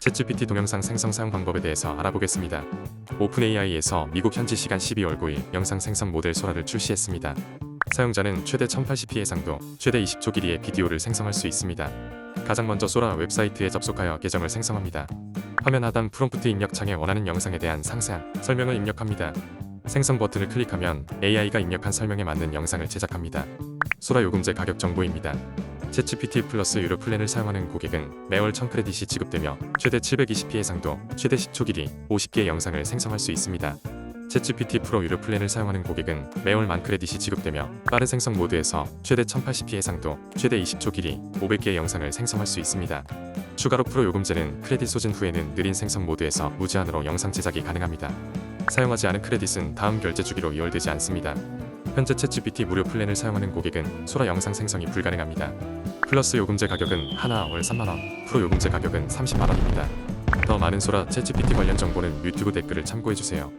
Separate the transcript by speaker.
Speaker 1: 챗GPT 동영상 생성 사용 방법에 대해서 알아보겠습니다. 오픈AI에서 미국 현지 시간 12월 9일 영상 생성 모델 소라를 출시했습니다. 사용자는 최대 1080p 해상도, 최대 20초 길이의 비디오를 생성할 수 있습니다. 가장 먼저 소라 웹사이트에 접속하여 계정을 생성합니다. 화면 하단 프롬프트 입력 창에 원하는 영상에 대한 상세한 설명을 입력합니다. 생성 버튼을 클릭하면 AI가 입력한 설명에 맞는 영상을 제작합니다. 소라 요금제 가격 정보입니다. 챗GPT 플러스 유료 플랜을 사용하는 고객은 매월 1000크레딧이 지급되며 최대 720p 해상도, 최대 10초 길이, 50개의 영상을 생성할 수 있습니다. 챗GPT 프로 유료 플랜을 사용하는 고객은 매월 만 크레딧이 지급되며 빠른 생성 모드에서 최대 1080p 해상도, 최대 20초 길이, 500개의 영상을 생성할 수 있습니다. 추가로 프로 요금제는 크레딧 소진 후에는 느린 생성 모드에서 무제한으로 영상 제작이 가능합니다. 사용하지 않은 크레딧은 다음 결제 주기로 이월되지 않습니다. 현재 챗GPT 무료 플랜을 사용하는 고객은 소라 영상 생성이 불가능합니다. 플러스 요금제 가격은 하나 월 3만원, 프로 요금제 가격은 30만원입니다. 더 많은 소라 챗GPT 관련 정보는 유튜브 댓글을 참고해주세요.